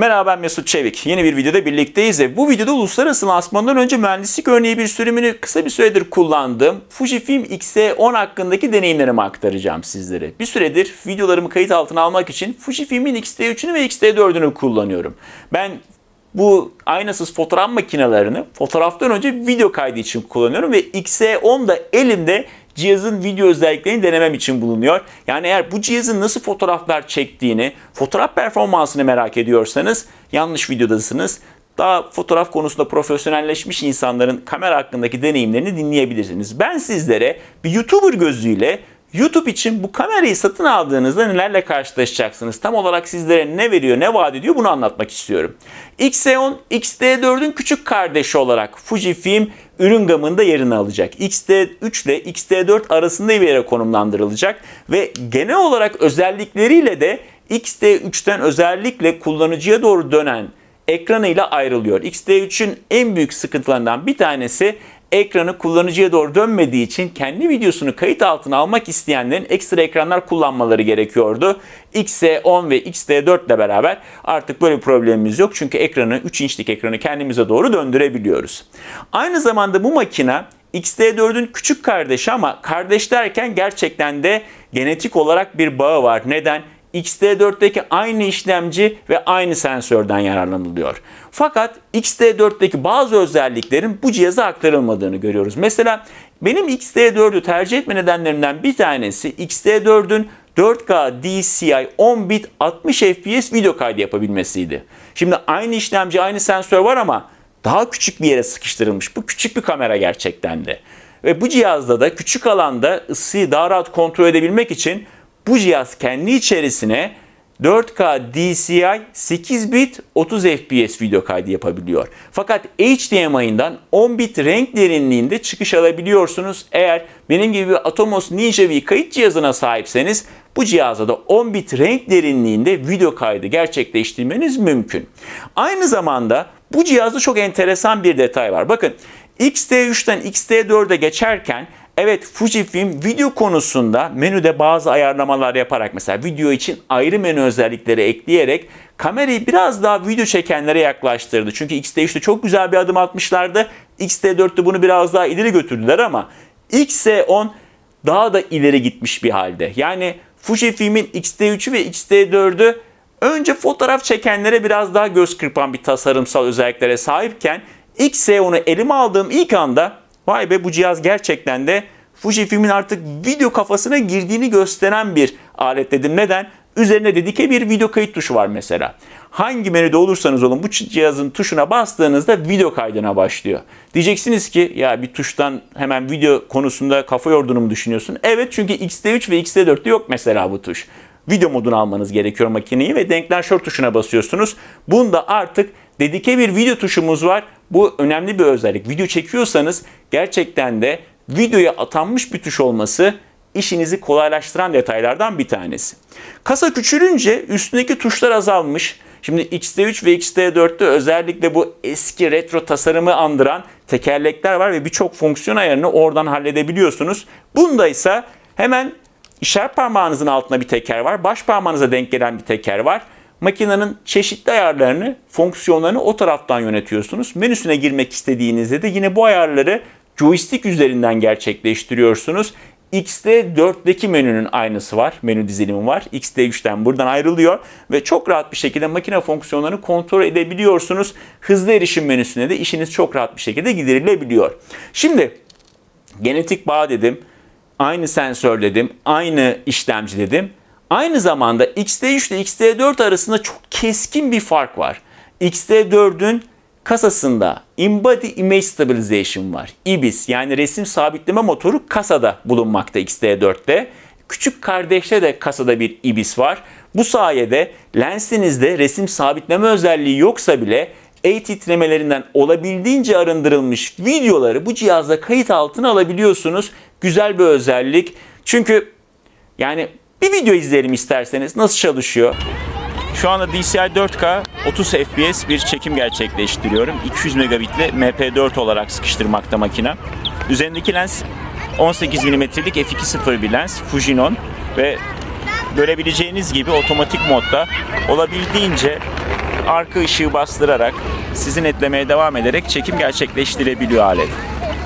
Merhaba ben Mesut Çevik. Yeni bir videoda birlikteyiz ve bu videoda uluslararası lansmandan önce mühendislik örneği bir sürümünü kısa bir süredir kullandığım Fujifilm X-E10 hakkındaki deneyimlerimi aktaracağım sizlere. Bir süredir videolarımı kayıt altına almak için Fujifilm'in X-T3'ünü ve X-T4'ünü kullanıyorum. Ben bu aynasız fotoğraf makinelerini fotoğraftan önce video kaydı için kullanıyorum ve X-E10 da elimde cihazın video özelliklerini denemem için bulunuyor. Yani eğer bu cihazın nasıl fotoğraflar çektiğini, fotoğraf performansını merak ediyorsanız yanlış videodasınız. Daha fotoğraf konusunda profesyonelleşmiş insanların kamera hakkındaki deneyimlerini dinleyebilirsiniz. Ben sizlere bir YouTuber gözüyle YouTube için bu kamerayı satın aldığınızda nelerle karşılaşacaksınız? Tam olarak sizlere ne veriyor, ne vaat ediyor bunu anlatmak istiyorum. X-E10, X-T4'ün küçük kardeşi olarak Fujifilm ürün gamında yerini alacak. X-T3 ile X-T4 arasında bir yere konumlandırılacak ve genel olarak özellikleriyle de X-T3'ten özellikle kullanıcıya doğru dönen ekranıyla ayrılıyor. X-T3'ün en büyük sıkıntılarından bir tanesi ekranı kullanıcıya doğru dönmediği için kendi videosunu kayıt altına almak isteyenlerin ekstra ekranlar kullanmaları gerekiyordu. X-10 ve X-T4 ile beraber artık böyle bir problemimiz yok. Çünkü ekranı 3 inçlik ekranı kendimize doğru döndürebiliyoruz. Aynı zamanda bu makine X-T4'ün küçük kardeşi ama kardeş derken gerçekten de genetik olarak bir bağı var. Neden? X-T4'teki aynı işlemci ve aynı sensörden yararlanılıyor. Fakat X-T4'teki bazı özelliklerin bu cihaza aktarılmadığını görüyoruz. Mesela benim X-T4'ü tercih etme nedenlerimden bir tanesi X-T4'ün 4K DCI 10 bit 60 FPS video kaydı yapabilmesiydi. Şimdi aynı işlemci, aynı sensör var ama daha küçük bir yere sıkıştırılmış. Bu küçük bir kamera gerçekten de. Ve bu cihazda da küçük alanda ısıyı daha rahat kontrol edebilmek için bu cihaz kendi içerisine 4K DCI 8 bit 30 FPS video kaydı yapabiliyor. Fakat HDMI'nden 10 bit renk derinliğinde çıkış alabiliyorsunuz. Eğer benim gibi bir Atomos Ninja V kayıt cihazına sahipseniz bu cihazda da 10 bit renk derinliğinde video kaydı gerçekleştirmeniz mümkün. Aynı zamanda bu cihazda çok enteresan bir detay var. Bakın X-T3'ten X-T4'e geçerken Evet Fujifilm video konusunda menüde bazı ayarlamalar yaparak mesela video için ayrı menü özellikleri ekleyerek kamerayı biraz daha video çekenlere yaklaştırdı. Çünkü X-T3'te çok güzel bir adım atmışlardı. X-T4'te bunu biraz daha ileri götürdüler ama X-E10 daha da ileri gitmiş bir halde. Yani Fujifilm'in X-T3'ü ve X-T4'ü önce fotoğraf çekenlere biraz daha göz kırpan bir tasarımsal özelliklere sahipken X-E10'u elime aldığım ilk anda vay be bu cihaz gerçekten de Fujifilm'in artık video kafasına girdiğini gösteren bir alet dedim. Neden? Üzerine dedike bir video kayıt tuşu var mesela. Hangi menüde olursanız olun bu cihazın tuşuna bastığınızda video kaydına başlıyor. Diyeceksiniz ki ya bir tuştan hemen video konusunda kafa yorduğunu mu düşünüyorsun? Evet çünkü X-T3 ve X-T4'te yok mesela bu tuş. Video modunu almanız gerekiyor makineyi ve denklenşör tuşuna basıyorsunuz. Bunda artık dedike bir video tuşumuz var. Bu önemli bir özellik. Video çekiyorsanız gerçekten de videoya atanmış bir tuş olması işinizi kolaylaştıran detaylardan bir tanesi. Kasa küçülünce üstündeki tuşlar azalmış. Şimdi X-T3 ve X-T4'te özellikle bu eski retro tasarımı andıran tekerlekler var ve birçok fonksiyon ayarını oradan halledebiliyorsunuz. Bunda ise hemen işaret parmağınızın altında bir teker var. Baş parmağınıza denk gelen bir teker var. Makinenin çeşitli ayarlarını, fonksiyonlarını o taraftan yönetiyorsunuz. Menüsüne girmek istediğinizde de yine bu ayarları joystick üzerinden gerçekleştiriyorsunuz. X-T4'deki menünün aynısı var. Menü dizilimi var. X-T3'ten buradan ayrılıyor ve çok rahat bir şekilde makine fonksiyonlarını kontrol edebiliyorsunuz. Hızlı erişim menüsüne de işiniz çok rahat bir şekilde giderilebiliyor. Şimdi genetik bağ dedim, aynı sensör dedim, aynı işlemci dedim. Aynı zamanda X-T3 ile X-T4 arasında çok keskin bir fark var. X-T4'ün kasasında Embody Image Stabilization var. IBIS yani resim sabitleme motoru kasada bulunmakta X-T4'te. Küçük kardeşte de kasada bir IBIS var. Bu sayede lensinizde resim sabitleme özelliği yoksa bile el titremelerinden olabildiğince arındırılmış videoları bu cihazda kayıt altına alabiliyorsunuz. Güzel bir özellik. Çünkü yani bir video izleyelim isterseniz nasıl çalışıyor. Şu anda DCI 4K 30 FPS bir çekim gerçekleştiriyorum. 200 megabitle MP4 olarak sıkıştırmakta makine. Üzerindeki lens 18 mm'lik f2.0 bir lens Fujinon ve görebileceğiniz gibi otomatik modda olabildiğince arka ışığı bastırarak sizi netlemeye devam ederek çekim gerçekleştirebiliyor alet.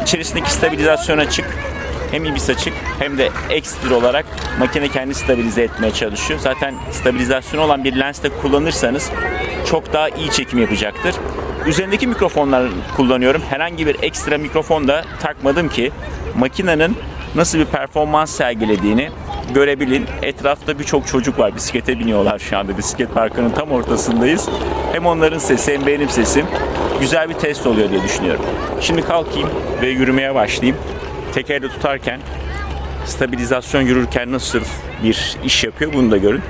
İçerisindeki stabilizasyon açık. Hem ibis açık hem de ekstra olarak makine kendi stabilize etmeye çalışıyor. Zaten stabilizasyonu olan bir lens de kullanırsanız çok daha iyi çekim yapacaktır. Üzerindeki mikrofonları kullanıyorum. Herhangi bir ekstra mikrofon da takmadım ki makinenin nasıl bir performans sergilediğini görebilin. Etrafta birçok çocuk var. Bisiklete biniyorlar şu anda. Bisiklet parkının tam ortasındayız. Hem onların sesi hem benim sesim. Güzel bir test oluyor diye düşünüyorum. Şimdi kalkayım ve yürümeye başlayayım. Tekerde tutarken stabilizasyon yürürken nasıl bir iş yapıyor bunu da görün.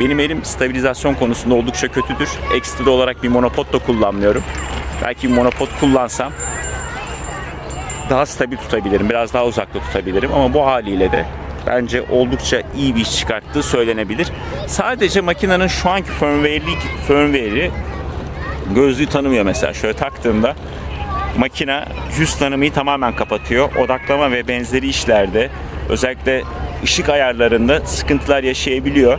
Benim elim stabilizasyon konusunda oldukça kötüdür. Ekstra olarak bir monopod da kullanmıyorum. Belki bir monopod kullansam daha stabil tutabilirim. Biraz daha uzakta tutabilirim ama bu haliyle de bence oldukça iyi bir iş çıkarttığı söylenebilir. Sadece makinenin şu anki firmware'i gözlüğü tanımıyor mesela. Şöyle taktığımda makine yüz tanımayı tamamen kapatıyor. Odaklama ve benzeri işlerde özellikle ışık ayarlarında sıkıntılar yaşayabiliyor.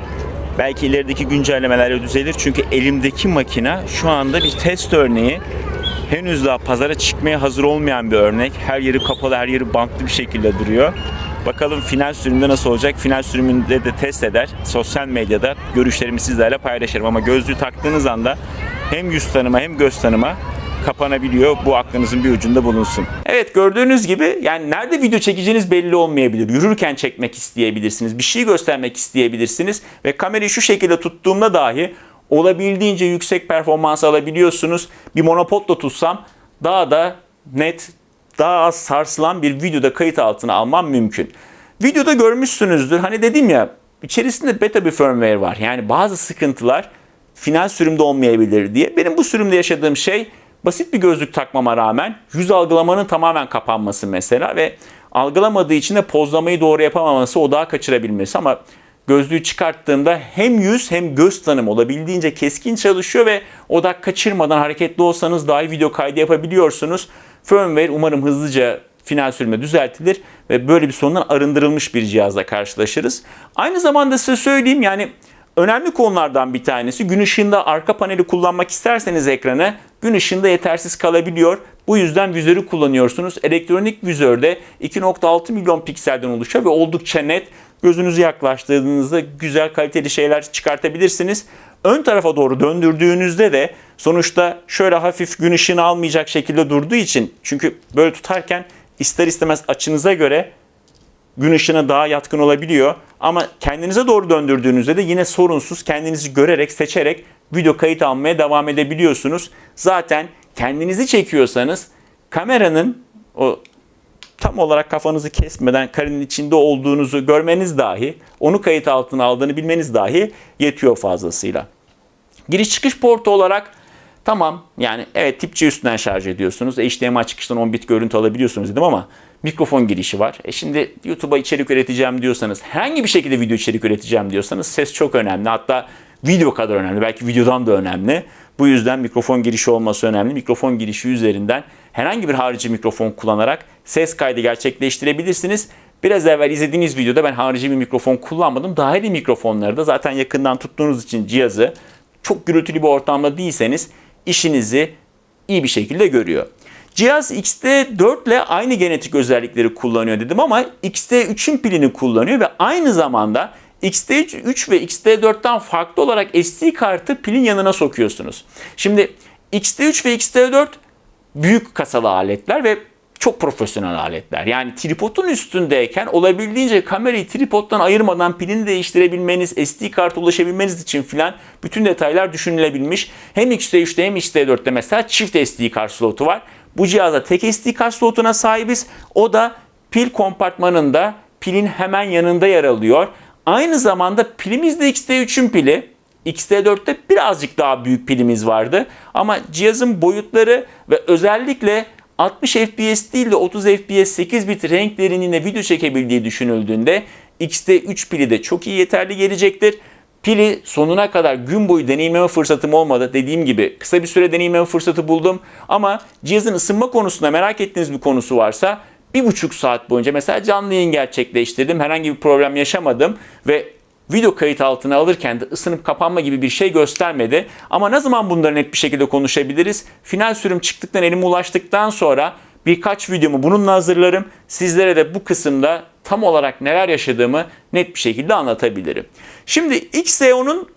Belki ilerideki güncellemelerle düzelir. Çünkü elimdeki makine şu anda bir test örneği. Henüz daha pazara çıkmaya hazır olmayan bir örnek. Her yeri kapalı, her yeri bantlı bir şekilde duruyor. Bakalım final sürümünde nasıl olacak? Final sürümünde de test eder. Sosyal medyada görüşlerimi sizlerle paylaşırım. Ama gözlüğü taktığınız anda hem yüz tanıma hem göz tanıma kapanabiliyor. Bu aklınızın bir ucunda bulunsun. Evet gördüğünüz gibi yani nerede video çekeceğiniz belli olmayabilir. Yürürken çekmek isteyebilirsiniz. Bir şey göstermek isteyebilirsiniz. Ve kamerayı şu şekilde tuttuğumda dahi olabildiğince yüksek performans alabiliyorsunuz. Bir monopodla tutsam daha da net, daha az sarsılan bir videoda kayıt altına almam mümkün. Videoda görmüşsünüzdür. Hani dedim ya içerisinde beta bir firmware var. Yani bazı sıkıntılar final sürümde olmayabilir diye. Benim bu sürümde yaşadığım şey basit bir gözlük takmama rağmen yüz algılamanın tamamen kapanması mesela ve algılamadığı için de pozlamayı doğru yapamaması, odağı kaçırabilmesi ama gözlüğü çıkarttığımda hem yüz hem göz tanım olabildiğince keskin çalışıyor ve odak kaçırmadan hareketli olsanız dahi video kaydı yapabiliyorsunuz. Firmware umarım hızlıca final sürümde düzeltilir ve böyle bir sorundan arındırılmış bir cihazla karşılaşırız. Aynı zamanda size söyleyeyim yani önemli konulardan bir tanesi gün ışığında arka paneli kullanmak isterseniz ekranı gün ışığında yetersiz kalabiliyor. Bu yüzden vizörü kullanıyorsunuz. Elektronik vizörde 2.6 milyon pikselden oluşuyor ve oldukça net. Gözünüzü yaklaştırdığınızda güzel kaliteli şeyler çıkartabilirsiniz. Ön tarafa doğru döndürdüğünüzde de sonuçta şöyle hafif gün ışığını almayacak şekilde durduğu için çünkü böyle tutarken ister istemez açınıza göre gün ışığına daha yatkın olabiliyor. Ama kendinize doğru döndürdüğünüzde de yine sorunsuz kendinizi görerek, seçerek video kayıt almaya devam edebiliyorsunuz. Zaten kendinizi çekiyorsanız kameranın o tam olarak kafanızı kesmeden karenin içinde olduğunuzu görmeniz dahi, onu kayıt altına aldığını bilmeniz dahi yetiyor fazlasıyla. Giriş çıkış portu olarak tamam yani evet tip C üstünden şarj ediyorsunuz. HDMI çıkıştan 10 bit görüntü alabiliyorsunuz dedim ama mikrofon girişi var. E şimdi YouTube'a içerik üreteceğim diyorsanız, herhangi bir şekilde video içerik üreteceğim diyorsanız ses çok önemli. Hatta video kadar önemli. Belki videodan da önemli. Bu yüzden mikrofon girişi olması önemli. Mikrofon girişi üzerinden herhangi bir harici mikrofon kullanarak ses kaydı gerçekleştirebilirsiniz. Biraz evvel izlediğiniz videoda ben harici bir mikrofon kullanmadım. Dahili mikrofonları da zaten yakından tuttuğunuz için cihazı çok gürültülü bir ortamda değilseniz işinizi iyi bir şekilde görüyor. Cihaz XT4 ile aynı genetik özellikleri kullanıyor dedim ama XT3'ün pilini kullanıyor ve aynı zamanda XT3 ve XT4'ten farklı olarak SD kartı pilin yanına sokuyorsunuz. Şimdi XT3 ve XT4 büyük kasalı aletler ve çok profesyonel aletler. Yani tripodun üstündeyken olabildiğince kamerayı tripoddan ayırmadan pilini değiştirebilmeniz, SD kartı ulaşabilmeniz için filan bütün detaylar düşünülebilmiş. Hem X-T3'te hem X-T4'te mesela çift SD kart slotu var. Bu cihazda tek SD kart slotuna sahibiz. O da pil kompartmanında pilin hemen yanında yer alıyor. Aynı zamanda pilimiz de X-T3'ün pili. X-T4'te birazcık daha büyük pilimiz vardı. Ama cihazın boyutları ve özellikle 60 FPS değil de 30 FPS 8 bit renk derinliğinde video çekebildiği düşünüldüğünde X-T3 pili de çok iyi yeterli gelecektir. Pili sonuna kadar gün boyu deneyimleme fırsatım olmadı. Dediğim gibi kısa bir süre deneyimleme fırsatı buldum. Ama cihazın ısınma konusunda merak ettiğiniz bir konusu varsa bir buçuk saat boyunca mesela canlı yayın gerçekleştirdim. Herhangi bir problem yaşamadım ve video kayıt altına alırken de ısınıp kapanma gibi bir şey göstermedi. Ama ne zaman bunları net bir şekilde konuşabiliriz? Final sürüm çıktıktan elime ulaştıktan sonra birkaç videomu bununla hazırlarım. Sizlere de bu kısımda tam olarak neler yaşadığımı net bir şekilde anlatabilirim. Şimdi XEO'nun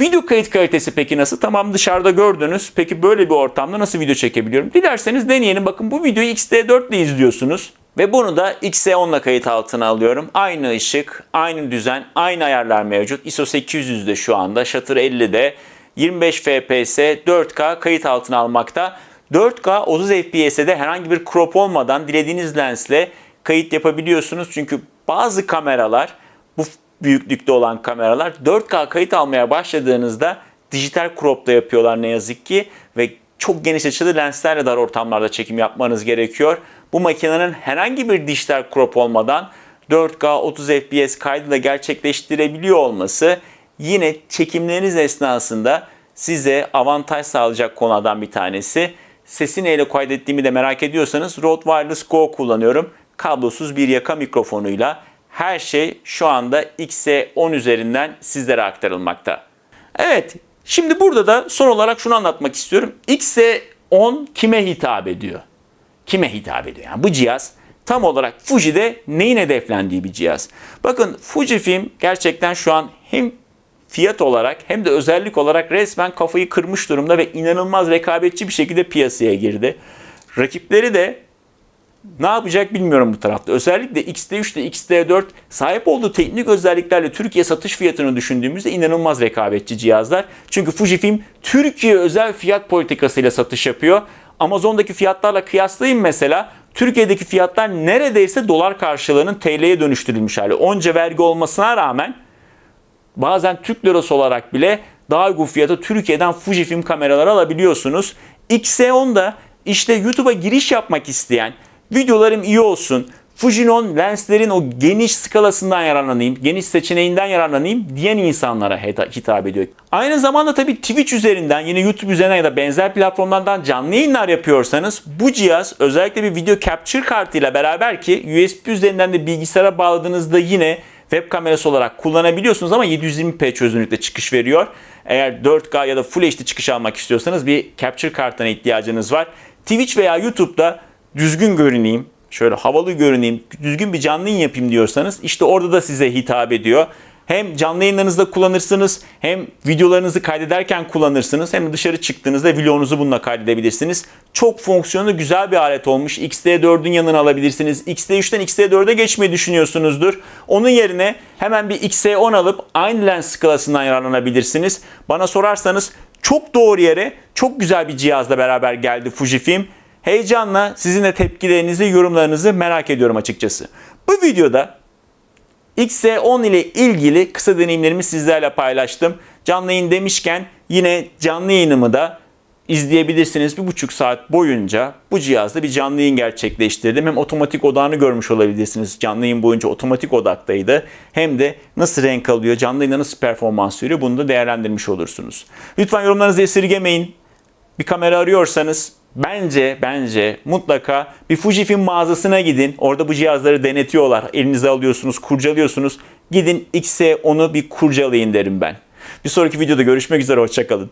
video kayıt kalitesi peki nasıl? Tamam dışarıda gördünüz. Peki böyle bir ortamda nasıl video çekebiliyorum? Dilerseniz deneyelim. Bakın bu videoyu XT4 ile izliyorsunuz. Ve bunu da XE10 ile kayıt altına alıyorum. Aynı ışık, aynı düzen, aynı ayarlar mevcut. ISO 800'de şu anda, Shutter 50'de, 25 FPS, 4K kayıt altına almakta. 4K 30 FPS'e de herhangi bir crop olmadan dilediğiniz lensle kayıt yapabiliyorsunuz. Çünkü bazı kameralar bu büyüklükte olan kameralar 4K kayıt almaya başladığınızda dijital crop'ta yapıyorlar ne yazık ki ve çok geniş açılı lenslerle dar ortamlarda çekim yapmanız gerekiyor. Bu makinenin herhangi bir dijital crop olmadan 4K 30 FPS kaydıyla gerçekleştirebiliyor olması yine çekimleriniz esnasında size avantaj sağlayacak konulardan bir tanesi. Sesi neyle kaydettiğimi de merak ediyorsanız Rode Wireless Go kullanıyorum. Kablosuz bir yaka mikrofonuyla her şey şu anda XE10 üzerinden sizlere aktarılmakta. Evet, şimdi burada da son olarak şunu anlatmak istiyorum. XE10 kime hitap ediyor? Kime hitap ediyor? Yani bu cihaz tam olarak Fuji'de neyin hedeflendiği bir cihaz. Bakın Fujifilm gerçekten şu an hem fiyat olarak hem de özellik olarak resmen kafayı kırmış durumda ve inanılmaz rekabetçi bir şekilde piyasaya girdi. Rakipleri de ne yapacak bilmiyorum bu tarafta. Özellikle XT3 ile XT4 sahip olduğu teknik özelliklerle Türkiye satış fiyatını düşündüğümüzde inanılmaz rekabetçi cihazlar. Çünkü Fujifilm Türkiye özel fiyat politikasıyla satış yapıyor. Amazon'daki fiyatlarla kıyaslayın mesela. Türkiye'deki fiyatlar neredeyse dolar karşılığının TL'ye dönüştürülmüş hali. Onca vergi olmasına rağmen bazen Türk lirası olarak bile daha uygun fiyata Türkiye'den Fujifilm kameraları alabiliyorsunuz. XE10'da işte YouTube'a giriş yapmak isteyen, videolarım iyi olsun, Fujinon lenslerin o geniş skalasından yararlanayım, geniş seçeneğinden yararlanayım diyen insanlara hitap ediyor. Aynı zamanda tabii Twitch üzerinden, yine YouTube üzerinden ya da benzer platformlardan canlı yayınlar yapıyorsanız bu cihaz özellikle bir video capture kartıyla beraber ki USB üzerinden de bilgisayara bağladığınızda yine web kamerası olarak kullanabiliyorsunuz ama 720p çözünürlükte çıkış veriyor. Eğer 4K ya da Full HD çıkış almak istiyorsanız bir capture kartına ihtiyacınız var. Twitch veya YouTube'da düzgün görüneyim, şöyle havalı görüneyim, düzgün bir canlı yayın yapayım diyorsanız işte orada da size hitap ediyor. Hem canlı yayınlarınızda kullanırsınız, hem videolarınızı kaydederken kullanırsınız, hem dışarı çıktığınızda vlogunuzu bununla kaydedebilirsiniz. Çok fonksiyonlu güzel bir alet olmuş. XT4'ün yanına alabilirsiniz. XT3'ten XT4'e geçmeyi düşünüyorsunuzdur. Onun yerine hemen bir XE10 alıp aynı lens skalasından yararlanabilirsiniz. Bana sorarsanız çok doğru yere çok güzel bir cihazla beraber geldi Fujifilm. Heyecanla sizin de tepkilerinizi, yorumlarınızı merak ediyorum açıkçası. Bu videoda XE10 ile ilgili kısa deneyimlerimi sizlerle paylaştım. Canlı yayın demişken yine canlı yayınımı da izleyebilirsiniz. Bir buçuk saat boyunca bu cihazda bir canlı yayın gerçekleştirdim. Hem otomatik odağını görmüş olabilirsiniz. Canlı yayın boyunca otomatik odaktaydı. Hem de nasıl renk alıyor, canlı yayında nasıl performans veriyor bunu da değerlendirmiş olursunuz. Lütfen yorumlarınızı esirgemeyin. Bir kamera arıyorsanız Bence, bence mutlaka bir Fujifilm mağazasına gidin. Orada bu cihazları denetiyorlar. Elinize alıyorsunuz, kurcalıyorsunuz. Gidin X'e onu bir kurcalayın derim ben. Bir sonraki videoda görüşmek üzere, hoşçakalın.